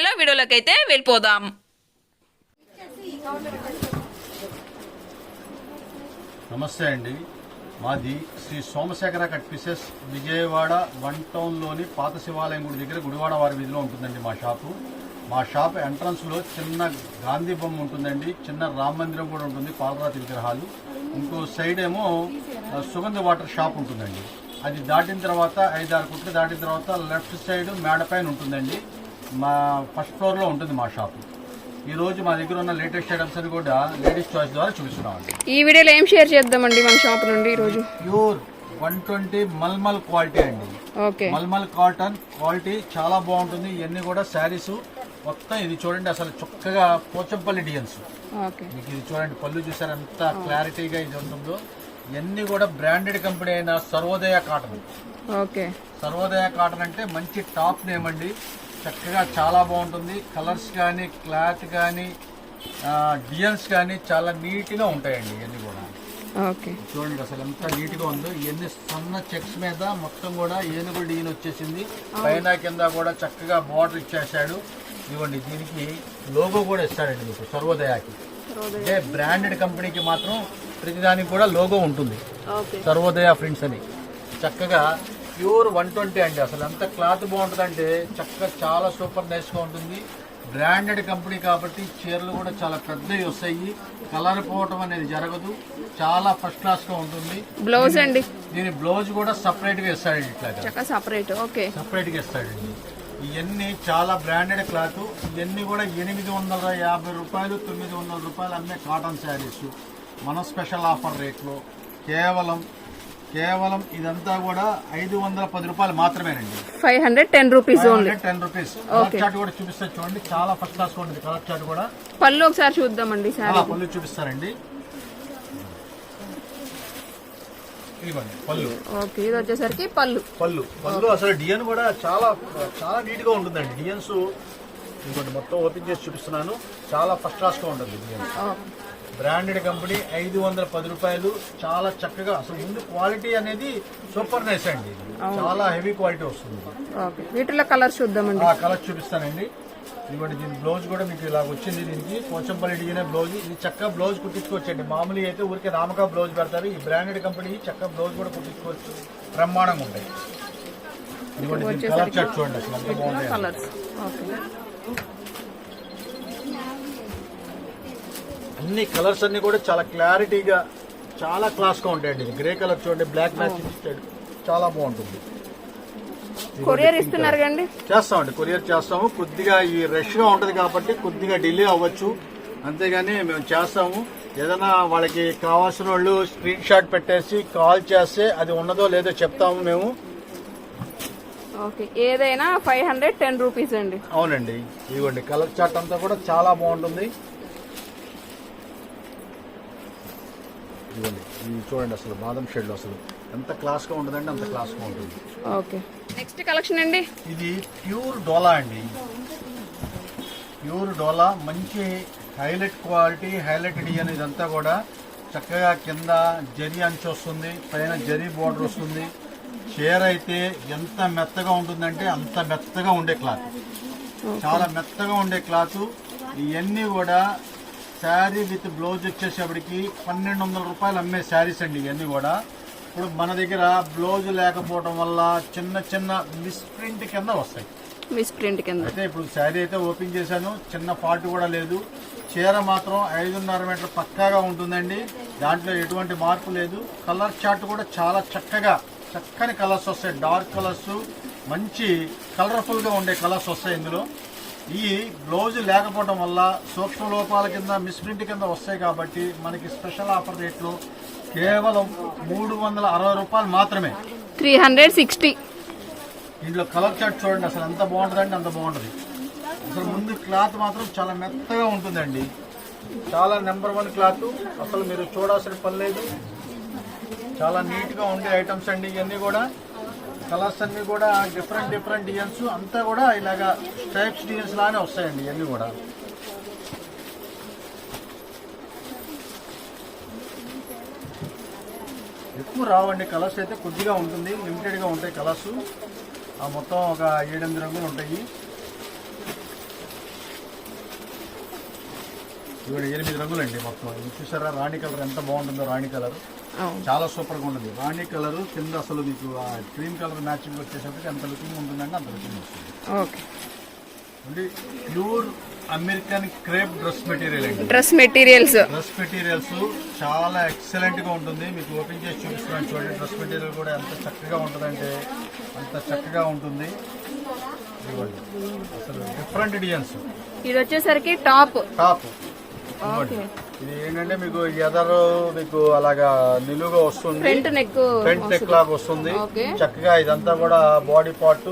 చెల్లో వీడియోలోకి అయితే వెళ్ళిపోదాం. నమస్తే అండి. మాది Shri Somasekhara cut pieces Vijayawada one టౌన్లోని పాత శివాలయం గుడి దగ్గర గుడివాడ వారి వీధిలో ఉంటుందండి మా షాపు. మా షాప్ ఎంట్రన్స్లో చిన్న గాంధీ బొమ్మ ఉంటుందండి. చిన్న రామ మందిరం కూడా ఉంటుంది పాలరాతి విగ్రహాలు. ఇంకో సైడ్ ఏమో సుగంధ వాటర్ షాప్ ఉంటుందండి. అది దాటిన తర్వాత ఐదారు కుట్లు దాటిన తర్వాత లెఫ్ట్ సైడ్ మేడపైన ఉంటుందండి. మా ఫస్ట్ ఫ్లోర్లో ఉంటుంది మా షాపు ఈ రోజు మా దగ్గర ఉన్న లేటెస్ట్ ఐటమ్స్ అని కూడా లేడీస్ చాయిస్ ద్వారా చూపిస్తున్నామండి. ఈ వీడియోలో ఏం షేర్ చేద్దామండి మన షాప్ నుండి ఈరోజు? Pure one twenty mulmul quality అండి. ఓకే. మల్మల్ కాటన్ క్వాలిటీ చాలా బాగుంటుంది. ఇవన్నీ కూడా శారీస్ మొత్తం ఇది చూడండి అసలు చక్కగా పోచంపల్లి డిజైన్స్ ఓకే. మీకు ఇది చూడండి పళ్ళు చూసారు ఎంత క్లారిటీగా ఇది ఉంటుందో. ఇవన్నీ కూడా బ్రాండెడ్ కంపెనీ అయిన Sarvodaya cotton okay. Sarvodaya cotton అంటే మంచి టాప్ నేమ్ అండి. చక్కగా చాలా బాగుంటుంది. కలర్స్ కానీ క్లాత్ కానీ డిజైన్స్ కానీ చాలా నీట్గా ఉంటాయండి ఇవన్నీ కూడా. ఓకే. చూడండి అసలు ఎంత నీట్గా ఉందో. ఇవన్నీ సన్న చెక్స్ మీద మొత్తం కూడా ఏనుగు డీన్ వచ్చేసింది. పైన కింద కూడా చక్కగా బార్డర్ ఇచ్చేసాడు ఇవ్వండి దీనికి లోగో కూడా ఇస్తాడండి మీకు సర్వోదయాకి. అంటే బ్రాండెడ్ కంపెనీకి మాత్రం ప్రతిదానికి కూడా లోగో ఉంటుంది. సర్వోదయ ఫ్రెండ్స్ అని. చక్కగా ప్యూర్ వన్ ట్వంటీ అండి. అసలు ఎంత క్లాత్ బాగుంటుందంటే చక్కగా చాలా సూపర్ నైస్గా ఉంటుంది. బ్రాండెడ్ కంపెనీ కాబట్టి చీరలు కూడా చాలా పెద్దవి వస్తాయి. కలర్ పోవటం అనేది జరగదు. చాలా ఫస్ట్ క్లాస్గా ఉంటుంది. బ్లౌజ్ అండి? దీని బ్లౌజ్ కూడా సపరేట్గా ఇస్తాడండి ఇట్లాగా. చక్కగా సపరేట్ ఓకే సపరేట్గా ఇస్తాడండి. ఇవన్నీ చాలా బ్రాండెడ్ క్లాత్ ఇవన్నీ కూడా ఎనిమిది వందల యాభై రూపాయలు తొమ్మిది వందల రూపాయలు అమ్మే కాటన్ శారీస్ మన స్పెషల్ ఆఫర్ రేట్లో కేవలం కేవలం ఇదంతా కూడా ఐదు వందల పది రూపాయలు మాత్రమేనండి. Five hundred ten rupees only. Ten rupees. Colour chart కూడా చూపిస్తారు చూడండి. చాలా ఫస్ట్ క్లాస్ ఉంటుంది కలర్ చార్ట్ కూడా. పళ్ళు ఒకసారి చూద్దామండి పళ్ళు చూపిస్తారండి పళ్ళు. ఓకే ఇది వచ్చేసరికి పళ్ళు. పళ్ళు. పళ్ళు అసలు డిజైన్ కూడా చాలా చాలా నీట్గా ఉంటుందండి. డిజైన్స్ ఇంకోటి మొత్తం ఓపెన్ చేసి చూపిస్తున్నాను. చాలా ఫస్ట్ క్లాస్గా ఉంటుంది డిజైన్ బ్రాండెడ్ కంపెనీ ఐదు వందల పది రూపాయలు. చాలా చక్కగా అసలు ముందు క్వాలిటీ అనేది సూపర్ నైస్ అండి. చాలా హెవీ క్వాలిటీ వస్తుంది. వీటిలో కలర్ చూద్దామండి. ఆ కలర్ చూపిస్తానండి. ఇవ్వండి దీని బ్లౌజ్ కూడా మీకు ఇలా వచ్చింది దీనికి. Pochampally design blouse. ఇది చక్కగా బ్లౌజ్ కుట్టించుకోవచ్చండి. మామూలుగా అయితే ఊరికే రామకా బ్లౌజ్ పెడతారు. ఈ బ్రాండెడ్ కంపెనీ చక్కగా బ్లౌజ్ కూడా కుట్టించుకోవచ్చు. బ్రహ్మాండంగా ఉంటాయి. ఇవ్వండి కలర్ చార్ట్ చూడండి అసలు బాగుంది అన్ని కలర్స్ అన్ని కూడా చాలా క్లారిటీగా చాలా క్లాస్గా ఉంటాయండి ఇది. గ్రే కలర్ చూడండి బ్లాక్ మ్యాచ్ ఇచ్చాడు చాలా బాగుంటుంది. కొరియర్ ఇస్తున్నారు కండి చేస్తామండి కొరియర్ చేస్తాము. కొద్దిగా ఈ రష్గా ఉంటది కాబట్టి కొద్దిగా డిలే అవ్వచ్చు. అంతేగాని మేము చేస్తాము. ఏదైనా వాళ్ళకి కావాల్సిన వాళ్ళు స్క్రీన్ షాట్ పెట్టేసి కాల్ చేస్తే అది ఉన్నదో లేదో చెప్తాము మేము. ఓకే ఏదైనా ఫైవ్ హండ్రెడ్ టెన్ రూపీస్ అండి. అవునండి. ఇదిగోండి కలర్ చార్ట్ అంతా కూడా చాలా బాగుంటుంది. ఇదిగోండి ఇది చూడండి అసలు బాదం షేడ్లో అసలు. ఎంత క్లాస్గా ఉంటుందండి అంత క్లాస్గా ఉంటుంది. ఓకే. నెక్స్ట్ కలెక్షన్ అండి? ఇది ప్యూర్ డోలా అండి. ప్యూర్ డోలా మంచి హైలైట్ క్వాలిటీ హైలైట్ డిజైన్ ఇదంతా కూడా చక్కగా కింద జరి అంచు వస్తుంది పైన జరి బోర్డర్ వస్తుంది. చీర అయితే ఎంత మెత్తగా ఉంటుందంటే అంత మెత్తగా ఉండే క్లాత్ చాలా మెత్తగా ఉండే క్లాత్ ఇవన్నీ కూడా శారీ విత్ బ్లౌజ్ వచ్చేసేపటికి పన్నెండు వందల రూపాయలు అమ్మే శారీస్ అండి ఇవన్నీ కూడా. ఇప్పుడు మన దగ్గర బ్లౌజ్ లేకపోవడం వల్ల చిన్న చిన్న మిస్ప్రింట్ కింద వస్తాయి. మిస్ ప్రింట్ కింద. అయితే ఇప్పుడు శారీ అయితే ఓపెన్ చేశాను చిన్న ఫాల్ట్ కూడా లేదు. చీర మాత్రం ఐదున్నర మీటర్ పక్కాగా ఉంటుందండి. దాంట్లో ఎటువంటి మార్పు లేదు. కలర్ చార్ట్ కూడా చాలా చక్కగా చక్కని కలర్స్ వస్తాయి. డార్క్ కలర్స్ మంచి కలర్ఫుల్గా ఉండే కలర్స్ వస్తాయి ఇందులో. ఈ బ్లౌజ్ లేకపోవడం వల్ల సూక్ష్మ లోపాల కింద మిస్ప్రింట్ కింద వస్తాయి కాబట్టి మనకి స్పెషల్ ఆఫర్ రేట్లో కేవలం మూడు వందల అరవై రూపాయలు మాత్రమే. Three hundred sixty. దీంట్లో కలర్ చార్ట్ చూడండి అసలు ఎంత బాగుంటుందంటే అంత బాగుంటుంది. అసలు ముందు క్లాత్ మాత్రం చాలా మెత్తగా ఉంటుందండి. చాలా నెంబర్ వన్ క్లాత్ అసలు మీరు చూడాల్సిన పని లేదు. చాలా నీట్గా ఉండే ఐటమ్స్ అండి ఇవన్నీ కూడా. కలర్స్ అన్నీ కూడా డిఫరెంట్ డిఫరెంట్ డిజైన్స్ అంతా కూడా ఇలాగా టైప్స్ డిజైన్స్ లానే వస్తాయండి ఇవన్నీ కూడా. ఎక్కువ రావండి. కలర్స్ అయితే కొద్దిగా ఉంటుంది. లిమిటెడ్గా ఉంటాయి కలర్స్. ఆ మొత్తం ఒక ఏడెనిమిది రంగులు ఉంటాయి. ఇవి ఎనిమిది రంగులు అండి మొత్తం. ఇది చూసారా? రాణి కలర్ ఎంత బాగుంటుందో రాణి కలర్. చాలా సూపర్గా ఉంటుంది. రాణి కలర్ కింద అసలు మీకు ఆ క్రీమ్ కలర్ మ్యాచింగ్ వచ్చేసరికి ఎంత లుకింగ్ ఉంటుందండి అంత లుకింగ్ వస్తుంది. Okay. Pure American crepe dress material అండి. Dress materials. డ్రెస్ మెటీరియల్స్ చాలా ఎక్సలెంట్గా ఉంటుంది. మీకు ఓపెన్ చేసి చూపిస్తున్నాను చూడండి డ్రెస్ మెటీరియల్ కూడా ఎంత చక్కగా ఉంటుందంటే అంత చక్కగా ఉంటుంది. అసలు డిఫరెంట్ డిజైన్స్. ఇది వచ్చేసరికి టాప్. టాప్. ఇది ఏంటంటే మీకు ఎదరు మీకు అలాగా నిలువుగా వస్తుంది. ఫ్రంట్ నెక్ ఫ్రంట్ నెక్ లాగా వస్తుంది. చక్కగా ఇదంతా కూడా బాడీ పార్ట్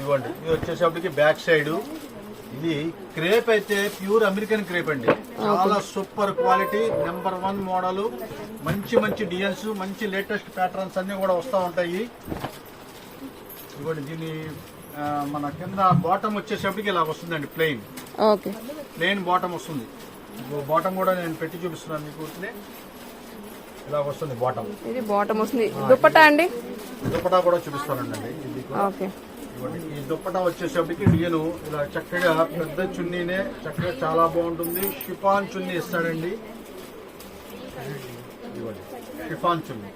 ఇవ్వండి. ఇది వచ్చేసప్పటికి బ్యాక్ సైడ్ ఇది క్రేప్ అయితే ప్యూర్ అమెరికన్ క్రేప్ అండి. చాలా super quality number one model మంచి మంచి డిజైన్స్ మంచి లేటెస్ట్ ప్యాటర్న్స్ అన్ని కూడా వస్తూ ఉంటాయి. ఇవ్వండి దీని మన కింద బాటమ్ వచ్చేసప్పటికి ఇలా వస్తుందండి ప్లెయిన్ ప్లెయిన్ బాటమ్ వస్తుంది. బాటమ్ కూడా నేను పెట్టి చూపిస్తున్నాను మీకు. ఇలా వస్తుంది బాటమ్ ఇది బాటమ్ వస్తుంది. దుప్పటా అండి? దుపటా కూడా చూపిస్తానండి. ఓకే. ఇవ్వండి. ఈ దుప్పటా వచ్చేసరికి డిజైన్ ఇలా చక్కగా పెద్ద చున్నీనే చక్కగా చాలా బాగుంటుంది. షిఫాన్ చున్నీ ఇస్తాడండి. షిఫాన్ చున్నీ.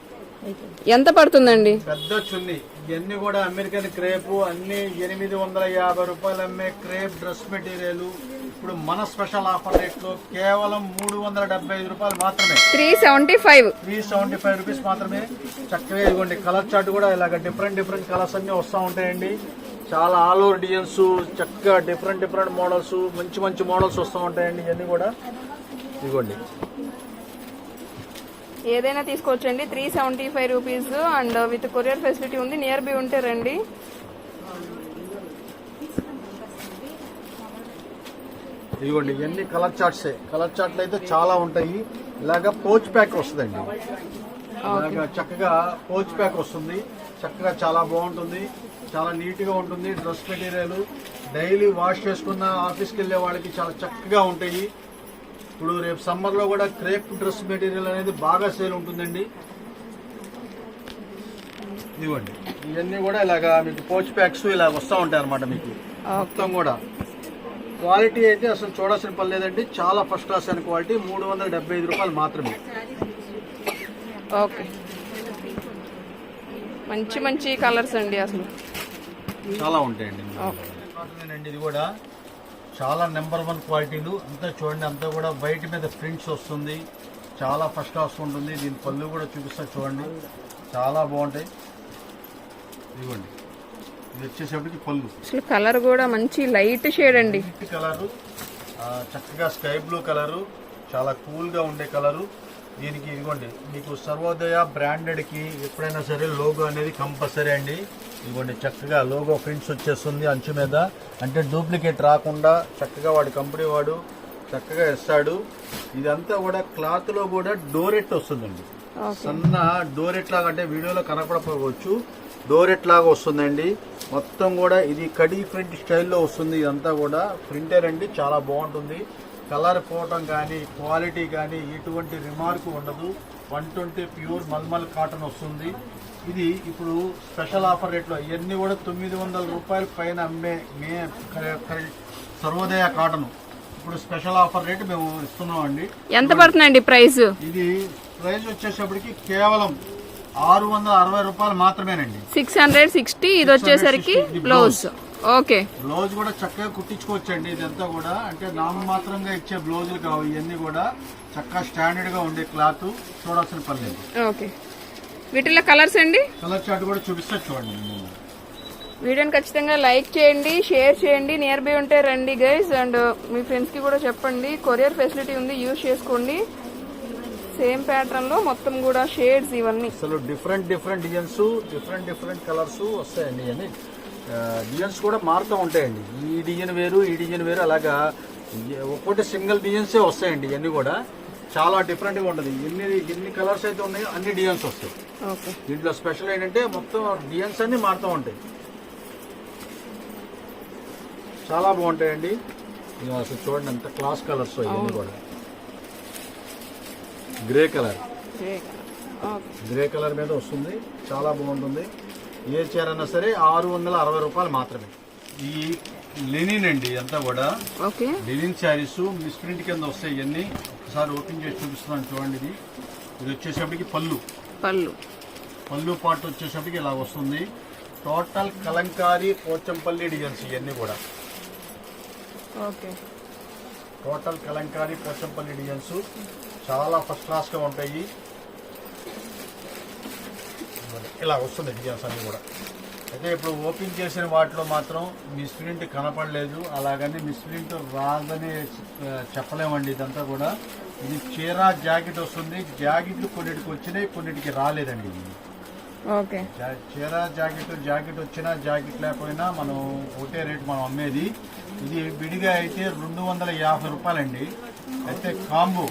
ఎంత పడుతుందండి? పెద్ద చున్నీ. ఇవన్నీ కూడా అమెరికన్ క్రేప్ అన్ని ఎనిమిది వందల యాభై రూపాయలు అమ్మే క్రేప్ డ్రెస్ మెటీరియల్. ఇప్పుడు మన స్పెషల్ ఆఫర్ రేట్లో కేవలం మూడు వందల డెబ్బై ఐదు రూపాయలు మాత్రమే. Three seventy five. Three seventy five rupees మాత్రమే. చక్కగా ఇదిగోండి కలర్ చార్ట్ కూడా ఇలాగ డిఫరెంట్ డిఫరెంట్ కలర్స్ అన్ని వస్తూ ఉంటాయండి. చాలా ఆల్ ఓవర్ డిజైన్స్ చక్కగా డిఫరెంట్ డిఫరెంట్ మోడల్స్ మంచి మంచి మోడల్స్ వస్తూ ఉంటాయండి ఇవన్నీ కూడా. ఇదిగోండి. ఏదైనా తీసుకోవచ్చండి. Three seventy five rupees. And with courier facility ఉంది. నియర్ బై ఉంటే రండి. ఇదిగోండి ఇవన్నీ కలర్ చార్ట్సే కలర్ చార్ట్లు అయితే చాలా ఉంటాయి. ఇలాగ పోచ్ ప్యాక్ వస్తుందండి. ఇలాగ చక్కగా పోచ్ ప్యాక్ వస్తుంది. చక్కగా చాలా బాగుంటుంది. చాలా నీట్గా ఉంటుంది. డ్రెస్ మెటీరియల్ డైలీ వాష్ చేసుకున్న ఆఫీస్కి వెళ్ళే వాళ్ళకి చాలా చక్కగా ఉంటాయి. ఇప్పుడు రేపు సమ్మర్లో కూడా క్రేప్ డ్రెస్ మెటీరియల్ అనేది బాగా సేల్ ఉంటుందండి. ఇదిగోండి. ఇవన్నీ కూడా ఇలాగా మీకు పోచ్ ప్యాక్స్ ఇలా వస్తూ ఉంటాయి అనమాట మీకు. మొత్తం కూడా. క్వాలిటీ అయితే అసలు చూడాల్సిన పని లేదండి. చాలా ఫస్ట్ క్లాస్ అయిన క్వాలిటీ మూడు వందల డెబ్బై ఐదు రూపాయలు మాత్రమే. ఓకే. మంచి మంచి కలర్స్ అండి అసలు. చాలా ఉంటాయండి. ఇది కూడా చాలా నెంబర్ వన్ క్వాలిటీలు. అంతా చూడండి అంతా కూడా వైట్ మీద ప్రింట్స్ వస్తుంది. చాలా ఫస్ట్ క్లాస్ ఉంటుంది. దీని పళ్ళు కూడా చూపిస్తా చూడండి. చాలా బాగుంటాయి. ఇదిగోండి. ఇది వచ్చేసేపటికి పళ్ళు. అసలు కలర్ కూడా మంచి లైట్ షేడ్ అండి. కలరు. చక్కగా స్కై బ్లూ కలరు. చాలా కూల్గా ఉండే కలరు. దీనికి ఇదిగోండి మీకు సర్వోదయ బ్రాండెడ్కి ఎప్పుడైనా సరే లోగో అనేది కంపల్సరీ అండి. ఇదిగోండి చక్కగా లోగో ప్రింట్స్ వచ్చేస్తుంది అంచు మీద. అంటే డూప్లికేట్ రాకుండా చక్కగా వాడి కంపెనీ వాడు చక్కగా ఇస్తాడు ఇదంతా కూడా క్లాత్లో కూడా డోరెట్ వస్తుందండి. సన్న డోరెట్ లాగా అంటే వీడియోలో కనపడకపోవచ్చు. డోరెట్ లాగా వస్తుందండి. మొత్తం కూడా ఇది కడీ ప్రింట్ స్టైల్లో వస్తుంది. ఇదంతా కూడా ప్రింటర్ అండి చాలా బాగుంటుంది. కలర్ పోవటం కానీ క్వాలిటీ కానీ ఎటువంటి రిమార్క్ ఉండదు. One twenty pure mulmul cotton వస్తుంది. ఇది ఇప్పుడు స్పెషల్ ఆఫర్ రేట్లో ఇవన్నీ కూడా తొమ్మిది వందల రూపాయల పైన అమ్మే మే సర్వోదయ కాటన్. ఇప్పుడు స్పెషల్ ఆఫర్ రేట్ మేము ఇస్తున్నాం అండి ఎంత పడుతుందండి ప్రైస్? ఇది ప్రైస్ వచ్చేటప్పటికి కేవలం ఆరు వందల అరవై రూపాయలు మాత్రమేనండి. సిక్స్ హండ్రెడ్ సిక్స్టీ ఇది వచ్చేసరికి బ్లౌజ్. ఓకే. బ్లౌజ్ కూడా చక్కగా కుట్టించుకోవచ్చండి ఇదంతా కూడా. అంటే నామమాత్రంగా ఇచ్చే బ్లౌజులు కావు ఇవన్నీ కూడా చక్కగా స్టాండర్డ్గా ఉండే క్లాత్ చూడాల్సిన పని లేదు. ఓకే. వీటిలో కలర్స్ అండి? కలర్ చార్ట్ కూడా చూపిస్తే చూడండి. వీడియోని ఖచ్చితంగా లైక్ చేయండి షేర్ చేయండి నియర్ బై ఉంటే రండి గైస్ అండ్ మీ ఫ్రెండ్స్కి కూడా చెప్పండి కొరియర్ ఫెసిలిటీ ఉంది యూజ్ చేసుకోండి. సేమ్ ప్యాటర్న్లో మొత్తం కూడా షేడ్స్ ఇవన్నీ. అసలు different different designs different different colours వస్తాయండి ఇవన్నీ డిజైన్స్ కూడా మారుతూ ఉంటాయండి. ఈ డిజైన్ వేరు ఈ డిజైన్ వేరు అలాగా ఒక్కొక్కటి సింగిల్ డిజైన్సే వస్తాయండి ఇవన్నీ కూడా. చాలా డిఫరెంట్గా ఉంటుంది. ఎన్ని ఎన్ని కలర్స్ అయితే ఉన్నాయో అన్ని డిజైన్స్ వస్తాయి. దీంట్లో స్పెషల్ ఏంటంటే మొత్తం డిజైన్స్ అన్ని మారుతూ ఉంటాయి. చాలా బాగుంటాయండి. అసలు చూడండి ఎంత క్లాస్ కలర్స్ ఇవన్నీ కూడా. గ్రే కలర్ గ్రే కలర్ మీద వస్తుంది. చాలా బాగుంటుంది. ఏ చీర అయినా సరే ఆరు వందల అరవై రూపాయలు మాత్రమే. ఈ లెనిన్ అండి అంతా కూడా. ఓకే. లెనిన్ శారీస్ మిస్ప్రింట్ కింద వస్తాయి ఇవన్నీ. ఒకసారి ఓపెన్ చేసి చూపిస్తున్నాను చూడండి ఇది. ఇది వచ్చేసప్పటికి పళ్ళు. పళ్ళు. పళ్ళు పాటు వచ్చేసప్పటికి ఇలా వస్తుంది. టోటల్ కలంకారీ పోచంపల్లి డిజైన్స్ ఇవన్నీ కూడా. Okay. Total Kalamkari Pochampally designs చాలా ఫస్ట్ క్లాస్గా ఉంటాయి. ఇలా వస్తుంది డిజైన్స్ అన్ని కూడా. అయితే ఇప్పుడు ఓపెన్ చేసిన వాటిలో మాత్రం మిస్ప్రింట్ కనపడలేదు అలాగని మిస్ప్రింట్ రాదని ఆ, చెప్పలేమండి ఇదంతా కూడా. ఇది చీర జాకెట్ వస్తుంది. జాకెట్లు కొన్నిటికి వచ్చినాయి కొన్నిటికి రాలేదండి ఇది. ఓకే. చీర జాకెట్ జాకెట్ వచ్చినా జాకెట్ లేకపోయినా మనం ఒకటే రేట్ మనం అమ్మేది. ఇది విడిగా అయితే రెండు వందల యాభై రూపాయలండి. అయితే కాంబో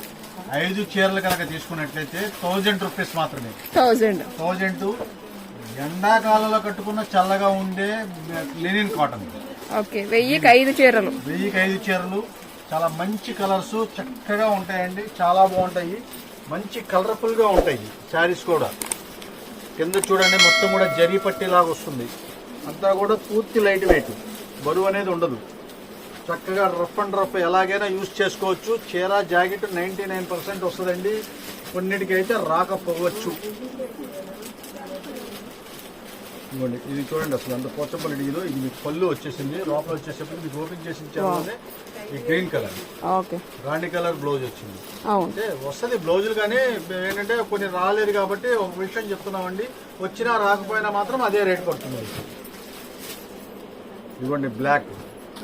ఐదు చీరలు కనుక తీసుకున్నట్లయితే థౌజండ్ రూపీస్ మాత్రమే. థౌజండ్. థౌజండ్ ఎండాకాలంలో కట్టుకున్న చల్లగా ఉండే లెనిన్ కాటన్. ఓకే వెయ్యికి ఐదు చీరలు. వెయ్యికి ఐదు చీరలు. చాలా మంచి కలర్స్ చక్కగా ఉంటాయండి. చాలా బాగుంటాయి. మంచి కలర్ఫుల్గా ఉంటాయి శారీస్ కూడా. కింద చూడండి మొత్తం కూడా జరీ పట్టేలాగా వస్తుంది. అంతా కూడా పూర్తి లైట్ వెయిట్ బరువు అనేది ఉండదు. చక్కగా రఫ్ అండ్ రఫ్ ఎలాగైనా యూజ్ చేసుకోవచ్చు. చీర జాకెట్ నైంటీ నైన్ పర్సెంట్ వస్తుందండి. కొన్నిటికైతే రాకపోవచ్చు. ఇదిగోండి ఇది చూడండి అసలు అంత పోచంపల్లి డిగిలో ఇది మీకు పళ్ళు వచ్చేసింది. లోపల వచ్చేసరికి మీకు ఓపెన్ చేసి ఈ గ్రీన్ కలర్. ఓకే రాణి కలర్ బ్లౌజ్ వచ్చింది. అవును. అంటే వస్తుంది బ్లౌజులు కానీ ఏంటంటే కొన్ని రాలేదు కాబట్టి ఒక విషయం చెప్తున్నామండి. వచ్చినా రాకపోయినా మాత్రం అదే రేట్ పడుతుంది ఇదిగోండి బ్లాక్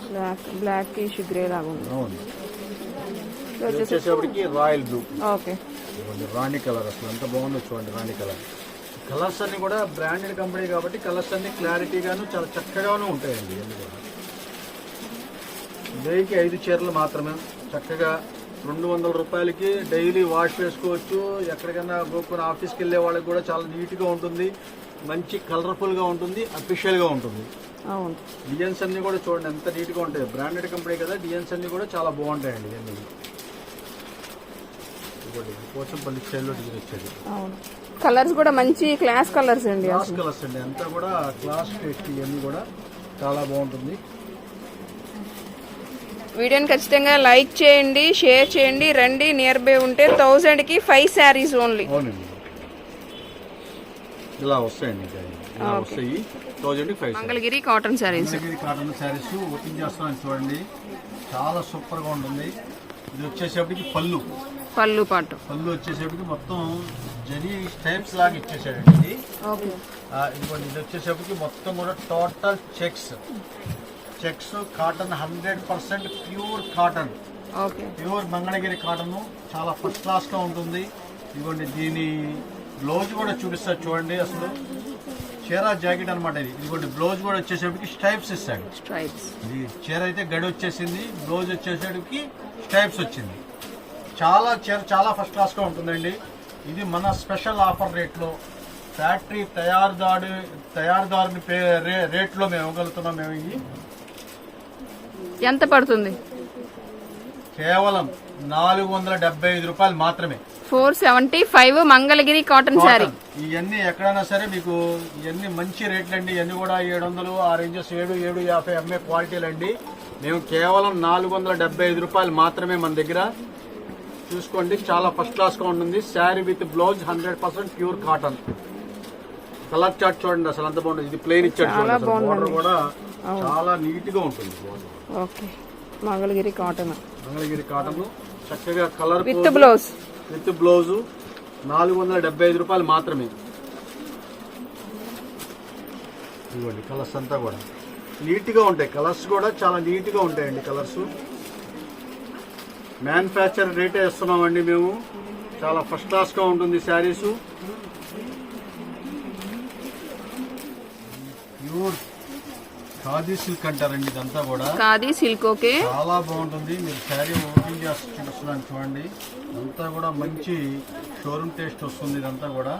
బ్లాక్ బ్లాక్ గ్రే లాగా ఉంది. అవును. ఇది వచ్చేసేపటికి రాయల్ బ్లూ ఓకే ఇదిగోండి రాణి కలర్ అసలు. ఎంత బాగుందో చూడండి రాణి కలర్. కలర్స్ అన్ని కూడా బ్రాండెడ్ కంపెనీ కాబట్టి కలర్స్ అన్ని క్లారిటీగాను చాలా చక్కగాను ఉంటాయండి కూడా. డైలీ ఐదు చీరలు మాత్రమే. చక్కగా రెండు వందల రూపాయలకి డైలీ వాష్ చేసుకోవచ్చు. ఎక్కడికైనా గోకుని ఆఫీస్కి వెళ్ళే వాళ్ళకి కూడా చాలా నీట్గా ఉంటుంది. మంచి కలర్ఫుల్గా ఉంటుంది. అఫీషియల్గా ఉంటుంది. అవును. డిజైన్స్ అన్ని కూడా చూడండి ఎంత నీట్గా ఉంటాయి. బ్రాండెడ్ కంపెనీ కదా డిజైన్స్ అన్ని కూడా చాలా బాగుంటాయండి ఇవన్నీ. ఇదిగోండి, ఇది పోచంపల్లి స్టైల్లో డిజైన్ వచ్చేది. అవును. కలర్స్ కూడా మంచి క్లాస్ కలర్స్ అండి క్లాస్ కలర్స్ అండి. అంతా కూడా క్లాస్ టేస్ట్ ఇవన్నీ కూడా చాలా బాగుంటుంది. వీడియోని ఖచ్చితంగా లైక్ చేయండి షేర్ చేయండి రండి. నియర్ బై ఉంటే థౌజండ్కి ఫైవ్ శారీస్ ఓన్లీ ఇలా వస్తాయండి వస్తాయి. Thousand five Mangalagiri cotton saris. Mangalagiri cotton saris open చేస్తాను చూడండి. చాలా సూపర్గా ఉంటుంది. ఇది వచ్చేసేపటికి పళ్ళు. పళ్ళు పాటు. పళ్ళు వచ్చేసేపటికి మొత్తం జరీ స్టైప్స్ లాగా ఇచ్చేసాడండి ఇదిగోండి ఇది వచ్చేసేపటికి మొత్తం కూడా total checks. Checks cotton hundred percent pure cotton. Pure Mangalagiri cotton. చాలా ఫస్ట్ క్లాస్గా ఉంటుంది. ఇదిగోండి దీని బ్లౌజ్ కూడా చూపిస్తారు చూడండి అసలు. చీర జాకెట్ అనమాట ఇది. ఇదిగోండి బ్లౌజ్ కూడా వచ్చేసేపటికి స్టైప్స్ ఇస్తాడు. స్ట్రైప్స్. ఇది చీర అయితే గడి వచ్చేసింది బ్లౌజ్ వచ్చేసేటికి స్టైప్స్ వచ్చింది. చాలా చీర చాలా ఫస్ట్ క్లాస్గా ఉంటుందండి. ఇది మన స్పెషల్ ఆఫర్ రేట్లో ఫ్యాక్టరీ తయారుదారు తయారుదారుని పే రే- రేట్లో మేము ఇవ్వగలుగుతున్నాం మేము ఇది ఎంత పడుతుంది? కేవలం నాలుగు వందల డెబ్బై ఐదు రూపాయలు మాత్రమే. Four seventy five Mangalagiri cotton sari. ఇవన్నీ ఎక్కడైనా సరే మీకు ఇవన్నీ మంచి రేట్లు అండి ఇవన్నీ కూడా ఏడు వందలు ఆ రేంజెస్ ఏడు ఏడు యాభై అమ్మే క్వాలిటీలు అండి మేము కేవలం నాలుగు వందల డెబ్బై ఐదు రూపాయలు మాత్రమే మన దగ్గర. చూసుకోండి చాలా ఫస్ట్ క్లాస్గా ఉంటుంది. Sari with blouse hundred percent pure cotton. Colour chart చూడండి అసలు అంత బాగుంటుంది. ఇది ప్లెయిన్ ఇచ్చాడు చూడండి border కూడా చాలా నీట్గా ఉంటుంది. Okay. Mangalagiri cotton. Mangalagiri cotton చక్కగా colour with blouse. With blouse. నాలుగు వందల డెబ్బై ఐదు రూపాయలు మాత్రమే. ఇవ్వండి కలర్స్ అంతా కూడా. నీట్గా ఉంటాయి. కలర్స్ కూడా చాలా నీట్గా ఉంటాయండి కలర్స్. మ్యానుఫ్యాక్చర్ రేటే ఇస్తున్నామండి మేము. చాలా ఫస్ట్ క్లాస్గా ఉంటుంది శారీసు. ప్యూర్ ఖాదీ సిల్క్ అంటారండి ఇదంతా కూడా. కాది సిల్క్ ఓకే. చాలా బాగుంటుంది. మీరు శారీ ఓపెన్ చేసి చూపిస్తున్నాను చూడండి. అంతా కూడా మంచి షోరూమ్ టేస్ట్ వస్తుంది ఇదంతా కూడా.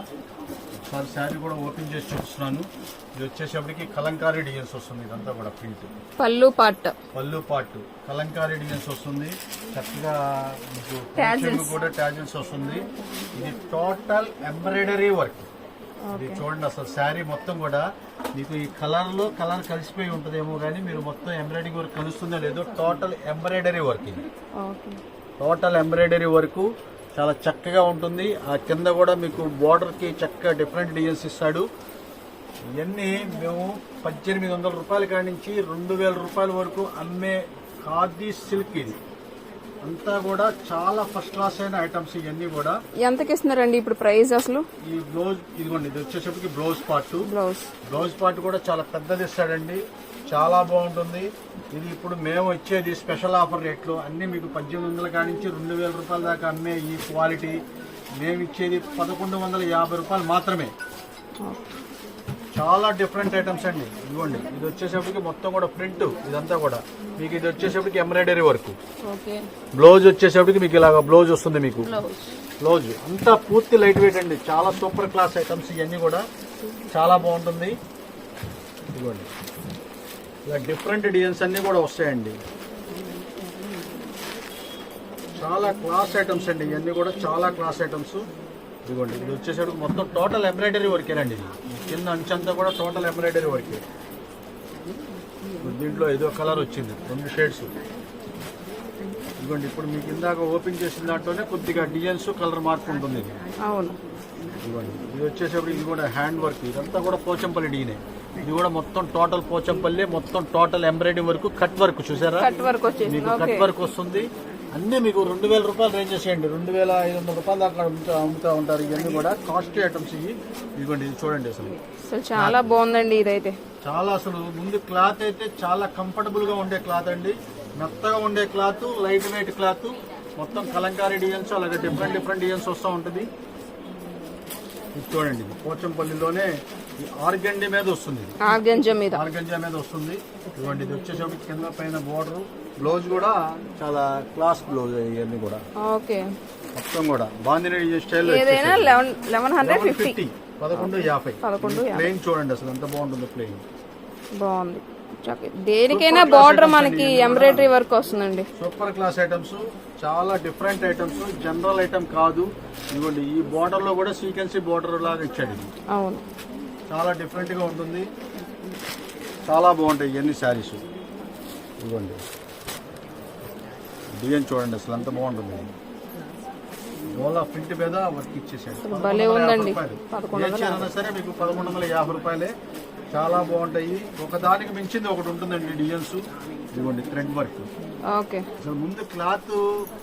ఒకసారి శారీ కూడా ఓపెన్ చేసి చూపిస్తున్నాను. ఇది వచ్చేసప్పటికి కలంకారీ డిజైన్స్ వస్తుంది ఇదంతా కూడా ప్రింట్. పళ్ళు పట్టు పళ్ళు పాటు. కలంకారీ డిజైన్స్ వస్తుంది. చక్కగా మీకు కూడా టాజిల్స్ వస్తుంది. ఇది టోటల్ ఎంబ్రాయిడరీ వర్క్ ఇది చూడండి అసలు శారీ మొత్తం కూడా మీకు ఈ కలర్లో కలర్ కలిసిపోయి ఉంటుందేమో కానీ మీరు మొత్తం ఎంబ్రాయిడరీ వర్క్ కలుస్తుందో లేదో టోటల్ ఎంబ్రాయిడరీ వర్క్ ఇది. టోటల్ ఎంబ్రాయిడరీ వరకు చాలా చక్కగా ఉంటుంది. ఆ కింద కూడా మీకు border కి చక్కగా డిఫరెంట్ డిజైన్స్ ఇస్తాడు. ఇవన్నీ మేము పద్దెనిమిది వందల రూపాయల కాడి నుంచి రెండు వేల రూపాయల వరకు అమ్మే ఖాదీ సిల్క్ ఇది. అంతా కూడా చాలా ఫస్ట్ క్లాస్ అయిన ఐటమ్స్ ఇవన్నీ కూడా. ఎంతకి ఇస్తున్నారండి ఇప్పుడు ప్రైస్ అసలు? ఈ బ్లౌజ్ ఇదిగోండి ఇది వచ్చేసరికి blouse part blouse. Blouse part కూడా చాలా పెద్దది ఇస్తాడండి. చాలా బాగుంటుంది. ఇది ఇప్పుడు మేము ఇచ్చేది స్పెషల్ ఆఫర్ రేట్లు. అన్ని మీకు పద్దెనిమిది వందల కాడి నుంచి రెండు వేల రూపాయల దాకా అమ్మే ఈ క్వాలిటీ మేము ఇచ్చేది పదకొండు వందల యాభై రూపాయలు మాత్రమే. చాలా డిఫరెంట్ ఐటమ్స్ అండి. ఇదిగోండి ఇది వచ్చేసప్పటికి మొత్తం కూడా ప్రింట్ ఇదంతా కూడా. మీకు ఇది వచ్చేసప్పటికి ఎంబ్రాయిడరీ వర్క్ బ్లౌజ్ వచ్చేసప్పటికి మీకు ఇలాగ బ్లౌజ్ వస్తుంది మీకు. బ్లౌజ్ బ్లౌజ్ అంతా పూర్తి లైట్ వెయిట్ అండి. చాలా సూపర్ క్లాస్ ఐటమ్స్ ఇవన్నీ కూడా. చాలా బాగుంటుంది. ఇదిగోండి. ఇలా డిఫరెంట్ డిజైన్స్ అన్నీ కూడా వస్తాయండి. చాలా క్లాస్ ఐటమ్స్ అండి. ఇవన్నీ కూడా చాలా క్లాస్ ఐటమ్స్ ఇదిగోండి ఇది వచ్చేసరికి మొత్తం టోటల్ ఎంబ్రాయిడరీ వర్కేనండి ఇది. కింద అంచంతా కూడా టోటల్ ఎంబ్రాయిడరీ వర్కే దీంట్లో ఏదో కలర్ వచ్చింది రెండు షేడ్స్ ఇదిగోండి ఇప్పుడు మీకు ఇందాక ఓపెన్ చేసిన దాంట్లోనే కొద్దిగా డిజైన్స్ కలర్ మార్పు ఉంటుంది ఇది. అవును. ఇదిగోండి ఇది వచ్చేసరికి ఇది కూడా హ్యాండ్ వర్క్ ఇదంతా కూడా పోచంపల్లి డిజైన్ ఇది కూడా మొత్తం టోటల్ పోచంపల్లి మొత్తం total embroidery work cut work చూసారా? మీకు కట్ వర్క్ వస్తుంది. అన్నీ మీకు రెండు వేల రూపాయలు రేంజ్ చేసేయండి. రెండు వేల ఐదు వందల రూపాయల దాకా అమ్ముతా అమ్ముతా ఉంటారు. ఇవన్నీ కూడా కాస్ట్లీ ఐటమ్స్ ఇవి. ఇదిగోండి ఇది చూడండి అసలు. అసలు చాలా బాగుందండి ఇదైతే. చాలా అసలు ముందు క్లాత్ అయితే చాలా కంఫర్టబుల్గా ఉండే క్లాత్ అండి. మెత్తగా ఉండే క్లాత్ లైట్ వెయిట్ క్లాత్ మొత్తం కలంకారీ డిజైన్స్ అలాగే డిఫరెంట్ డిఫరెంట్ డిజైన్స్ వస్తూ ఉంటుంది. చూడండి పోచంపల్లిలోనే ఈ ఆర్గండి మీద వస్తుంది. ఆర్గంజ మీద. ఆర్గంజా మీద వస్తుంది. ఇదిగోండి ఇది వచ్చేసరికి కింద పైన బోర్డర్ బ్లౌజ్ కూడా చాలా క్లాస్ బ్లౌజ్ ఇవన్నీ కూడా. ఓకే. మొత్తం కూడా. బాందిని స్టైల్ ఏదైనా లెవెన్ హండ్రెడ్ ఫిఫ్టీ. పదకొండు యాభై. పదకొండు. ప్లెయిన్ చూడండి అసలు ఎంత బాగుంటుందో ప్లెయిన్ బాగుంది. దేనికైనా బార్డర్ మనకి ఎంబ్రాయిడరీ వర్క్ వస్తుందండి. సూపర్ క్లాస్ ఐటమ్స్ చాలా డిఫరెంట్ ఐటమ్స్ జనరల్ ఐటమ్ కాదు. ఇదిగోండి ఈ బార్డర్లో కూడా సీక్వెన్సీ బార్డర్ లాగా ఇచ్చాడు అవును. చాలా డిఫరెంట్గా ఉంటుంది. చాలా బాగుంటాయి ఇవన్నీ శారీస్. ఇదిగోండి. డిజైన్ చూడండి అసలు ఎంత బాగుంటుంది. ప్రింట్ మీద వర్క్ ఇచ్చేసాడు. భలే ఉందండి. సరే మీకు పదకొండు వందల యాభై రూపాయలే. చాలా బాగుంటాయి. ఒకదానికి మించింది ఒకటి ఉంటుందండి డిజైన్స్. ఇదిగోండి థ్రెడ్ వర్క్ ఓకే. అసలు ముందు క్లాత్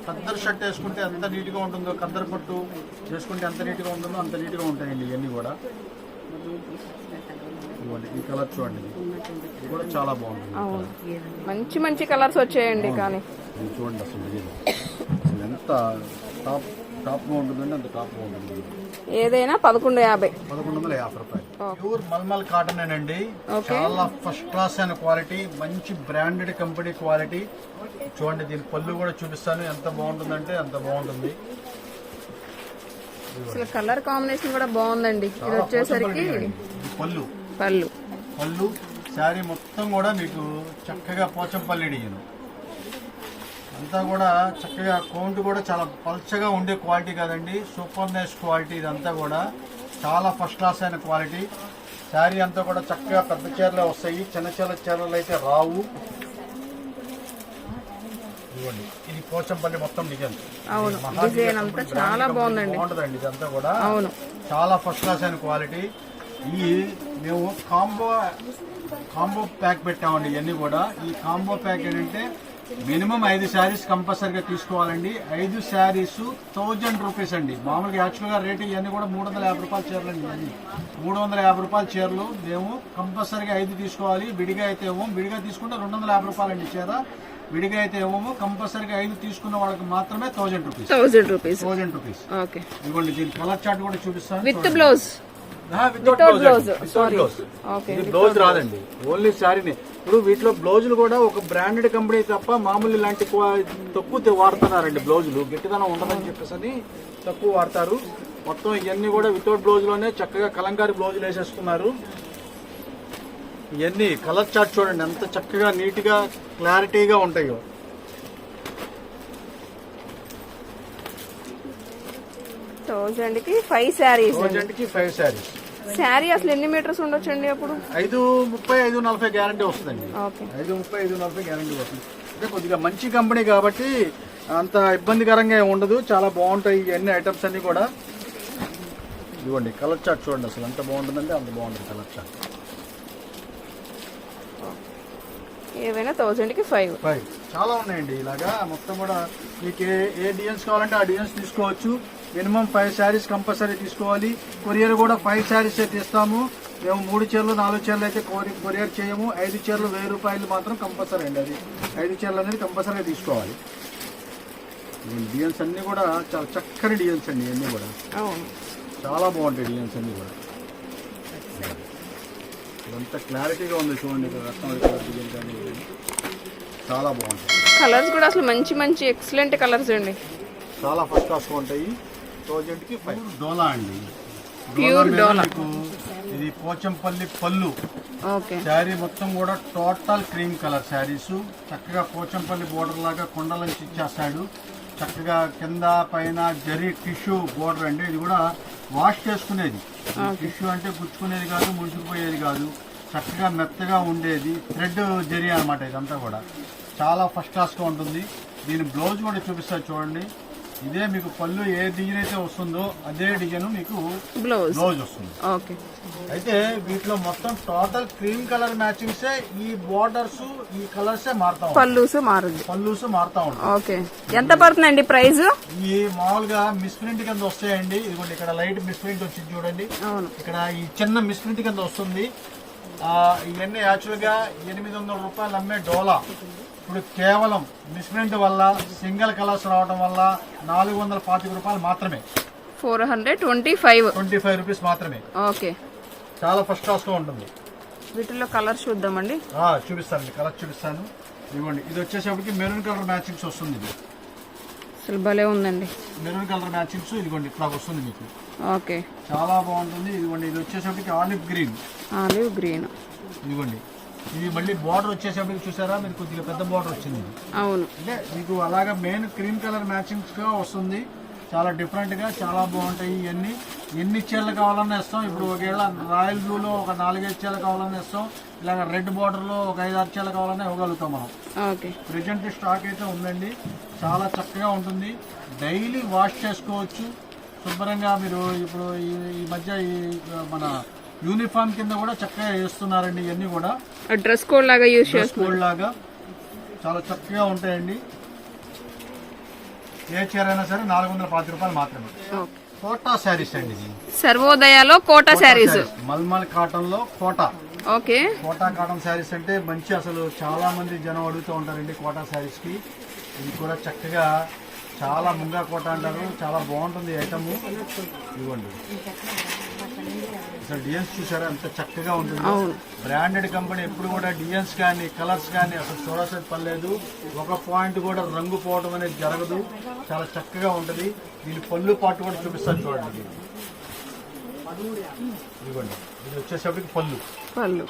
కద్దరు షర్ట్ వేసుకుంటే ఎంత నీట్గా ఉంటుందో కద్దరు పట్టు వేసుకుంటే ఎంత నీట్గా ఉంటుందో అంత నీట్గా ఉంటాయండి ఇవన్నీ కూడా. ఈ కలర్ చూడండి. ఇది. ఇది కూడా చాలా బాగుంటుంది అవును. మంచి మంచి కలర్స్ వచ్చాయండి కానీ. ఇది చూడండి అసలు ఇది అసలు ఎంత టాప్ ఉంటుందండి అంత ఉంటుంది ఏదైనా పదకొండు యాభై. పదకొండు వందల యాభై రూపాయలు. ప్యూర్ మల్మల్ కాటన్ అండి చాలా ఫస్ట్ క్లాస్ అయిన క్వాలిటీ మంచి బ్రాండెడ్ కంపెనీ క్వాలిటీ. చూడండి దీని పళ్ళు కూడా చూపిస్తాను. ఎంత బాగుంటుందంటే అంత బాగుంటుంది. అసలు కలర్ కాంబినేషన్ కూడా బాగుందండి. ఇది వచ్చేసరికి పళ్ళు. పళ్ళు. పళ్ళు శారీ మొత్తం కూడా మీకు చక్కగా పోచంపల్లి డిజైన్. అంతా కూడా చక్కగా కౌంట్ కూడా చాలా పల్చగా ఉండే క్వాలిటీ కాదండి. సూపర్ నైస్ క్వాలిటీ ఇదంతా కూడా. చాలా ఫస్ట్ క్లాస్ అయిన క్వాలిటీ. శారీ అంతా కూడా చక్కగా పెద్ద చీరలే వస్తాయి. చిన్న చిన్న చీరలు అయితే రావు. ఇదిగోండి. ఇది పోచంపల్లి మొత్తం డిజైన్. అవును. డిజైన్ అంతా చాలా బాగుందండి. బాగుంటుందండి. ఇదంతా కూడా అవును. చాలా ఫస్ట్ క్లాస్ అయిన క్వాలిటీ ఈ మేము కాంబో కాంబో ప్యాక్ పెట్టామండి ఇవన్నీ కూడా. ఈ కాంబో ప్యాక్ ఏంటంటే మినిమం ఐదు శారీస్ కంపల్సరీగా తీసుకోవాలండి. ఐదు శారీస్ థౌజండ్ రూపీస్ అండి. మామూలుగా యాక్చువల్గా రేట్ ఇవన్నీ కూడా మూడు వందల యాభై రూపాయల చీరలు అండి ఇవన్నీ. మూడు వందల యాభై రూపాయల చీరలు మేము కంపల్సరీగా ఐదు తీసుకోవాలి. విడిగా అయితే ఏమో విడిగా తీసుకుంటే రెండు వందల యాభై రూపాయలండి చీర. విడిగా అయితే ఏమో కంపల్సరీగా ఐదు తీసుకున్న వాళ్ళకి మాత్రమే thousand rupees. Thousand rupees. Thousand rupees. Okay. ఇదిగోండి దీని కలర్ చార్ట్ కూడా చూపిస్తాను. With blouse. బ్లౌజ్ రాదండి. ఓన్లీ శారీని. ఇప్పుడు వీటిలో బ్లౌజులు కూడా ఒక బ్రాండెడ్ కంపెనీ తప్ప మామూలు ఇలాంటి క్వా- తక్కువ వాడుతున్నారండి బ్లౌజులు. గట్టిదనం ఉండదని చెప్పేసి అని తక్కువ వాడతారు. మొత్తం ఇవన్నీ కూడా వితౌట్ బ్లౌజ్లోనే చక్కగా కలంకారీ బ్లౌజులు వేసేసుకున్నారు. ఇవన్నీ కలర్ చార్ట్ చూడండి ఎంత చక్కగా నీట్గా క్లారిటీగా ఉంటాయో. Five saris five saris sari అసలు ఎన్ని మీటర్స్ ఉండొచ్చండి అప్పుడు? ఐదు ముప్పై ఐదు నలభై గ్యారంటీ వస్తుందండి. ఐదు ముప్పై ఐదు నలభై గ్యారంటీ వస్తుంది. అంటే కొద్దిగా మంచి కంపెనీ కాబట్టి అంత ఇబ్బందికరంగా ఉండదు. చాలా బాగుంటాయి ఇవన్నీ ఐటమ్స్ అన్ని కూడా. ఇదిగోండి కలర్ చార్ట్ చూడండి అసలు ఎంత బాగుంటుందంటే అంత బాగుంటుంది కలర్ చార్ట్. ఏవైనా థౌజండ్కి ఫైవ్ ఫైవ్ చాలా ఉన్నాయండి ఇలాగా. మొత్తం కూడా మీకు ఏ ఏ డిజైన్స్ కావాలంటే ఆ డిజైన్స్ తీసుకోవచ్చు. మినిమం ఫైవ్ శారీస్ కంపల్సరీ తీసుకోవాలి. కొరియర్ కూడా ఫైవ్ శారీస్ తీస్తాము. మేము మూడు చీరలు నాలుగు చీరలు అయితే కొరి- కొరియర్ చేయము. ఐదు చీరలు వెయ్యి రూపాయలు మాత్రం కంపల్సరీ అండి అది. ఐదు చీరలు అనేది కంపల్సరీ తీసుకోవాలి. డిజైన్స్ అన్ని కూడా చాలా చక్కని డిజైన్స్ అండి ఇవన్నీ కూడా. చాలా బాగుంటాయి డిజైన్స్ అన్ని కూడా. ఇదంతా క్లారిటీగా ఉంది చూడండి రత్నం డిజైన్ కానీ. చాలా బాగుంటాయి కలర్స్ కూడా అసలు మంచి మంచి ఎక్సలెంట్ కలర్స్ అండి. చాలా ఫస్ట్ క్లాస్ ఉంటాయి. థౌజండ్కి ఫైవ్ డోలా అండి. మీద డోలా. ఇది పోచంపల్లి పళ్ళు. ఓకే. శారీ మొత్తం కూడా టోటల్ క్రీమ్ కలర్ శారీస్. చక్కగా పోచంపల్లి బోర్డర్ లాగా కొండలంచి ఇచ్చేస్తాడు. చక్కగా కింద పైన జరీ టిష్యూ బోర్డర్ అండి ఇది కూడా వాష్ చేసుకునేది. టిష్యూ అంటే గుచ్చుకునేది కాదు ముడిచిపోయేది కాదు. చక్కగా మెత్తగా ఉండేది. థ్రెడ్ జరీ అన్నమాట ఇదంతా కూడా. చాలా ఫస్ట్ క్లాస్గా ఉంటుంది. దీని బ్లౌజ్ కూడా చూపిస్తారు చూడండి. ఇదే మీకు పళ్ళు ఏ డిజైన్ అయితే వస్తుందో అదే డిజైన్ మీకు బ్లౌజ్ బ్లౌజ్ వస్తుంది. ఓకే. అయితే వీటిలో మొత్తం టోటల్ క్రీమ్ కలర్ మ్యాచింగ్స్ ఈ బోర్డర్స్ ఈ కలర్స్ మారుతా పల్లూస్ మారుద్ది. పల్లూస్ మారుతా ఉంటాయి. ఓకే. ఎంత పడుతుందండి ప్రైస్ ఈ మామూలుగా మిస్ ప్రింట్ కింద వస్తాయండి. ఇదిగోండి ఇక్కడ లైట్ మిస్ ప్రింట్ వచ్చింది చూడండి. ఇక్కడ ఈ చిన్న మిస్ ప్రింట్ కింద వస్తుంది. ఇవన్నీ యాక్చువల్గా ఎనిమిది వందల రూపాయలు అమ్మే డోలా. ఇప్పుడు కేవలం మిస్ ప్రింట్ వల్ల సింగిల్ కలర్స్ రావడం వల్ల నాలుగు వందల పాతిక రూపాయలు మాత్రమే. Four hundred twenty five. Twenty five rupees మాత్రమే. ఓకే. చాలా ఫస్ట్ క్లాస్గా ఉంటుంది. వీటిలో కలర్ చూద్దామండి. చూపిస్తానండి. కలర్ చూపిస్తాను. ఇవ్వండి ఇది వచ్చేసరికి మెరూన్ కలర్ మ్యాచింగ్స్ వస్తుంది ఇది అసలు భలే ఉందండి. మెరూన్ కలర్ మ్యాచింగ్స్ ఇదిగోండి ఇట్లా వస్తుంది మీకు. ఓకే. చాలా బాగుంటుంది. ఇదిగోండి ఇది వచ్చేసరికి ఆలివ్ గ్రీన్. Olive green. ఇదిగోండి. ఇది మళ్ళీ బార్డర్ వచ్చేసరికి చూసారా? మీరు కొద్దిగా పెద్ద బార్డర్ వచ్చింది. అవును. అంటే మీకు అలాగా మెయిన్ క్రీమ్ కలర్ మ్యాచింగ్స్గా వస్తుంది. చాలా డిఫరెంట్గా చాలా బాగుంటాయి ఇవన్నీ. ఎన్ని చీరలు కావాలన్నా ఇస్తాం. ఇప్పుడు ఒకవేళ రాయల్ బ్లూలో ఒక నాలుగైదు చీరలు కావాలన్నా ఇస్తాం. ఇలాగ రెడ్ బార్డర్లో ఒక ఐదు ఆరు చీరలు కావాలన్నా ఇవ్వగలుగుతాం మనం. ప్రజెంట్ స్టాక్ అయితే ఉందండి. చాలా చక్కగా ఉంటుంది. డైలీ వాష్ చేసుకోవచ్చు. శుభ్రంగా మీరు ఇప్పుడు ఈ ఈ మధ్య ఈ మన యూనిఫామ్ కింద కూడా చక్కగా వేస్తున్నారండి ఇవన్నీ కూడా. డ్రెస్ కోడ్ లాగా యూజ్ డ్రెస్ కోడ్ లాగా చాలా చక్కగా ఉంటాయండి. ఏ చీర అయినా సరే నాలుగు వందల పాతి రూపాయలు మాత్రమే. కోటా శారీస్ అండి ఇది. సర్వోదయాలో కోటా శారీస్. మల్మల్ కాటన్లో Kota. Okay. Kota cotton saris అంటే మంచి అసలు చాలా మంది జనం అడుగుతూ ఉంటారండి కోటా శారీస్కి ఇది కూడా చక్కగా చాలా ముంగా కోట అంటారు. చాలా బాగుంటుంది ఐటమ్ ఇదిగోండి. అసలు డిజైన్స్ చూసారా? ఎంత చక్కగా ఉంటుంది. బ్రాండెడ్ కంపెనీ ఎప్పుడు కూడా డిజైన్స్ కానీ కలర్స్ కానీ అసలు చూడాల్సిన పని లేదు. ఒక పాయింట్ కూడా రంగు పోవడం అనేది జరగదు. చాలా చక్కగా ఉంటుంది. దీని పళ్ళు పాటు కూడా చూపిస్తాను చూడండి. ఇదిగోండి. ఇది వచ్చేసరికి పళ్ళు. పళ్ళు.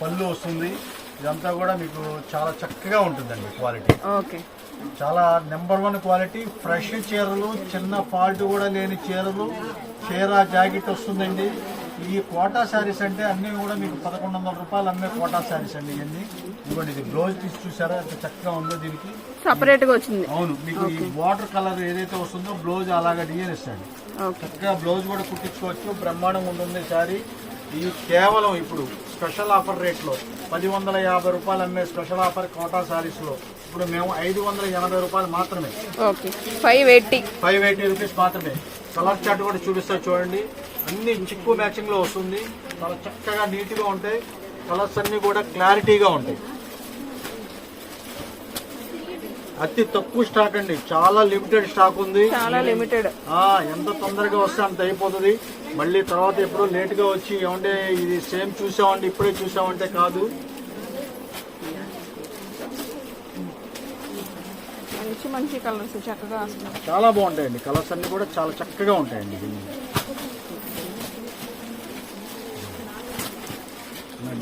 పళ్ళు వస్తుంది. ఇదంతా కూడా మీకు చాలా చక్కగా ఉంటుందండి క్వాలిటీ. ఓకే. చాలా నెంబర్ వన్ క్వాలిటీ ఫ్రెష్ చీరలు చిన్న ఫాల్ట్ కూడా లేని చీరలు చీర జాకెట్ వస్తుందండి. ఈ కోటా శారీస్ అంటే అన్ని కూడా మీకు పదకొండు వందల రూపాయలు అమ్మే కోటా శారీస్ అండి ఇవన్నీ. ఇదిగోండి ఇది బ్లౌజ్ తీసి చూసారా? ఎంత చక్కగా ఉందో దీనికి. సపరేట్గా వచ్చింది. అవును మీకు ఈ వాటర్ కలర్ ఏదైతే వస్తుందో బ్లౌజ్ అలాగా డిజైన్ ఇస్తాడు ఓకే చక్కగా బ్లౌజ్ కూడా కుట్టించుకోవచ్చు బ్రహ్మాండంగా ఉంటుంది సారీ ఇది కేవలం ఇప్పుడు స్పెషల్ ఆఫర్ రేట్లో పది వందల యాభై రూపాయలు అమ్మే స్పెషల్ ఆఫర్ కోటా సారీస్లో ఇప్పుడు మేము ఐదు వందల ఎనభై రూపాయలు మాత్రమే. Okay. Five eighty. Five eighty rupees మాత్రమే. కలర్ చార్ట్ కూడా చూపిస్తా చూడండి. అన్ని చిక్కు మ్యాచింగ్లో వస్తుంది. చాలా చక్కగా నీట్గా ఉంటాయి. కలర్స్ అన్ని కూడా క్లారిటీగా ఉంటాయి. అతి తక్కువ స్టాక్ అండి. చాలా లిమిటెడ్ స్టాక్ ఉంది. చాలా లిమిటెడ్. ఎంత తొందరగా వస్తే అంత అయిపోతుంది. మళ్ళీ తర్వాత ఎప్పుడో లేట్గా వచ్చి ఏమంటే ఇది సేమ్ చూసామండి ఇప్పుడే చూసామంటే కాదు. మంచి మంచి కలర్స్ చక్కగా వస్తున్నాయి. చాలా బాగుంటాయండి. కలర్స్ అన్ని కూడా చాలా చక్కగా ఉంటాయండి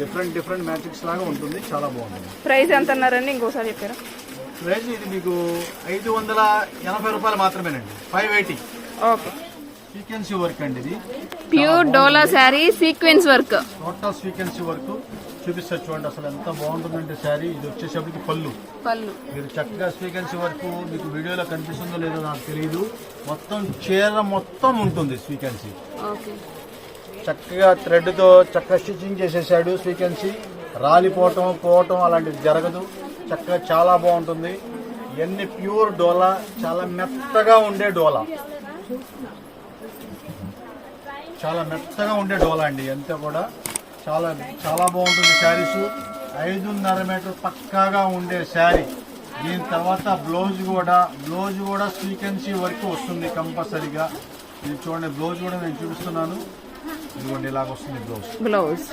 డిఫరెంట్ డిఫరెంట్ మ్యాట్రిక్స్ లాగా ఉంటుంది. చాలా బాగుంటుంది ప్రైస్ ఎంత అన్నారండి? ఇంకోసారి చెప్పారా? ప్రైస్ ఇది మీకు ఐదు వందల ఎనభై రూపాయలు మాత్రమేనండి. Five eighty. Okay. Sequence work అండి ఇది. Pure dola sari sequence work total sequence work చూపిస్తారు చూడండి అసలు ఎంత బాగుంటుందంటే శారీ. ఇది వచ్చేసరికి పళ్ళు. పళ్ళు. మీరు చక్కగా స్వీకెన్సీ వరకు మీకు వీడియోలో కనిపిస్తుందో లేదో నాకు తెలియదు మొత్తం చీర మొత్తం ఉంటుంది స్వీకెన్సీ ఓకే. చక్కగా థ్రెడ్తో చక్కగా స్టిచ్చింగ్ చేసేసాడు స్వీకెన్సీ రాలిపోవటం పోవటం అలాంటిది జరగదు. చక్కగా చాలా బాగుంటుంది. ఇవన్నీ ప్యూర్ డోలా చాలా మెత్తగా ఉండే డోలా. చాలా మెత్తగా ఉండే డోలా అండి అంతా కూడా. చాలా చాలా బాగుంటుంది శారీస్. ఐదున్నర మీటర్ పక్కాగా ఉండే శారీ. దీని తర్వాత బ్లౌజ్ కూడా బ్లౌజ్ కూడా స్వీకెన్సీ వరకు వస్తుంది కంపల్సరీగా. ఇది చూడండి బ్లౌజ్ కూడా నేను చూపిస్తున్నాను. ఇదిగోండి ఇలాగ వస్తుంది బ్లౌజ్. బ్లౌజ్.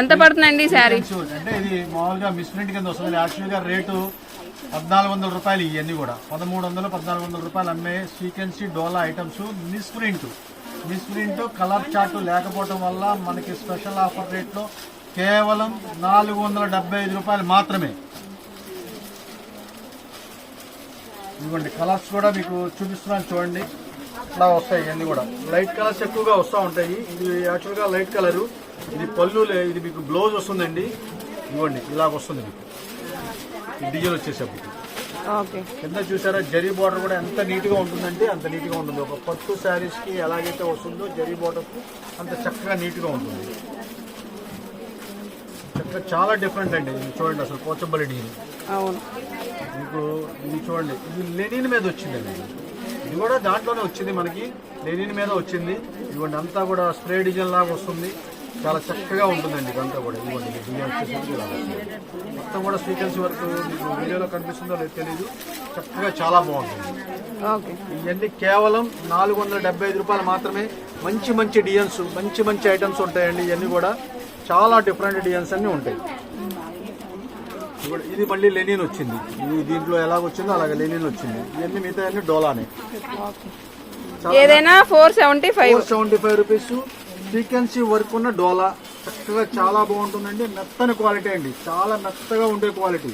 ఎంత పడుతుందండి శారీ? అంటే ఇది మామూలుగా మిస్ప్రింట్ కింద వస్తుంది యాక్చువల్గా రేటు పద్నాలుగు వందల రూపాయలు ఇవన్నీ కూడా. పదమూడు వందలు పద్నాలుగు వందల రూపాయలు అమ్మే sequence dola items misprint. Misprint colour chart లేకపోవడం వల్ల మనకి స్పెషల్ ఆఫర్ రేట్లో కేవలం నాలుగు వందల డెబ్బై ఐదు రూపాయలు మాత్రమే. ఇదిగోండి కలర్స్ కూడా మీకు చూపిస్తున్నాను చూడండి. ఇట్లా వస్తాయి ఇవన్నీ కూడా. లైట్ కలర్స్ ఎక్కువగా వస్తూ ఉంటాయి. ఇది యాక్చువల్గా లైట్ కలరు. ఇది పళ్ళు ఇది మీకు బ్లౌజ్ వస్తుందండి. ఇదిగోండి ఇలాగ వస్తుంది మీకు. డిజైన్ వచ్చేసేప్పుడు కింద చూసారా జరీ బార్డర్ కూడా ఎంత నీట్గా ఉంటుందంటే అంత నీట్గా ఉంటుంది. ఒక పట్టు శారీస్కి ఎలాగైతే వస్తుందో జరీ బార్డర్ అంత చక్కగా నీట్గా ఉంటుంది. చక్కగా చాలా డిఫరెంట్ అండి ఇది చూడండి అసలు పోచంపల్లి డిజైన్ మీకు ఇది చూడండి ఇది లెనిన్ మీద వచ్చిందండి. ఇది కూడా దాంట్లోనే వచ్చింది మనకి లెనిన్ మీద వచ్చింది. ఇదిగోండి అంతా కూడా స్ప్రే డిజైన్ లాగా వస్తుంది. చాలా చక్కగా ఉంటుందండి ఇదంతా కూడా. ఇలా వస్తుంది. మొత్తం కూడా స్వీకరించి వరకు మీకు వీడియోలో కనిపిస్తుందో లేదో తెలియదు చక్కగా చాలా బాగుంటుంది. ఇవన్నీ కేవలం నాలుగు వందల డెబ్బై ఐదు రూపాయలు మాత్రమే. మంచి మంచి డిజైన్స్ మంచి మంచి ఐటమ్స్ ఉంటాయండి ఇవన్నీ కూడా. చాలా డిఫరెంట్ డిజైన్స్ అన్నీ ఉంటాయి. ఇది మళ్ళీ లెనిన్ వచ్చింది. ఇది దీంట్లో ఎలాగ వచ్చిందో అలాగే లెనిన్ వచ్చింది. ఇవన్నీ మిగతా అన్ని డోలానే ఏదైనా four seventy five seventy five rupees frequency work ఉన్న డోలా. చక్కగా చాలా బాగుంటుందండి. మెత్తని క్వాలిటీ అండి. చాలా మెత్తగా ఉండే క్వాలిటీ.